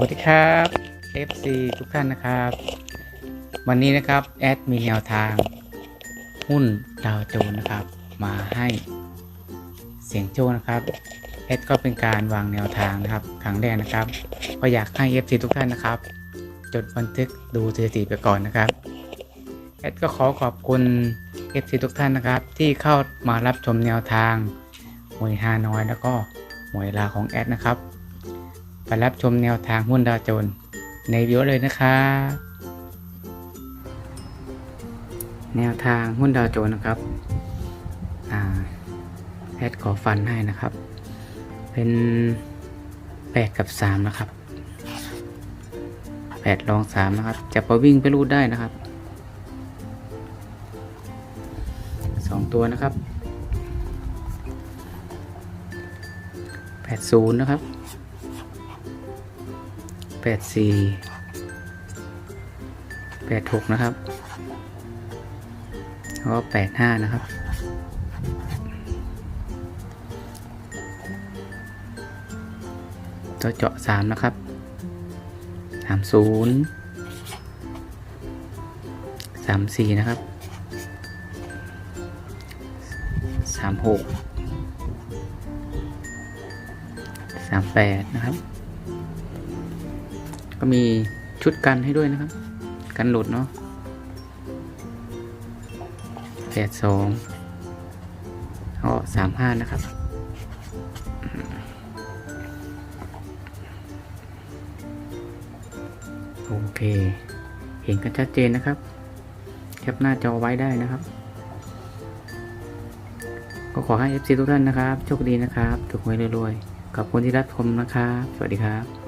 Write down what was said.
วัสดีครับ FC ทุกท่านนะครับ วันนี้นะครับ แอดมีแนวทาง หุ้นดาวโจนส์นะครับ มาให้เสียงโชคนะครับแอดก็เป็นการวางแนวทางนะครับครั้งแรกนะครับ ก็อยากให้ FC ทุกท่านนะครับ จดบันทึกดูสถิติไปก่อนนะครับแอดก็ขอขอบคุณ FC ทุกท่านนะครับ ที่เข้ามารับชมแนวทางหวยฮานอยแล้วก็หวยลาของแอดนะครับ ไปรับชมแนวทางหุ้นดาวโจน ในวิดีโอเลยนะครับแนวทางหุ้นดาวโจนนะครับอแอดขอฟันให้นะครับ เป็น8กับ3นะครับ8ลอง3นะครับจะไปวิ่งไปรูดได้นะครับ2ตัวนะครับ80นะครับ แปดสี่แปดหกนะครับ แล้วก็แปดห้านะครับตัวเจาะสามนะครับสามศูนย์สามสี่นะครับสามหกสามแปดนะครับ มีชุดกันให้ด้วยนะครับ กันหลุดเนาะแปดสองก็สามห้านะครับ โอเค เห็นกันชัดเจนนะครับ แคปหน้าจอไว้ได้นะครับ ก็ขอให้ FC ทุกท่านนะครับ โชคดีนะครับ ถูกหวยรวยๆ ขอบคุณที่รับชมนะครับ สวัสดีครับ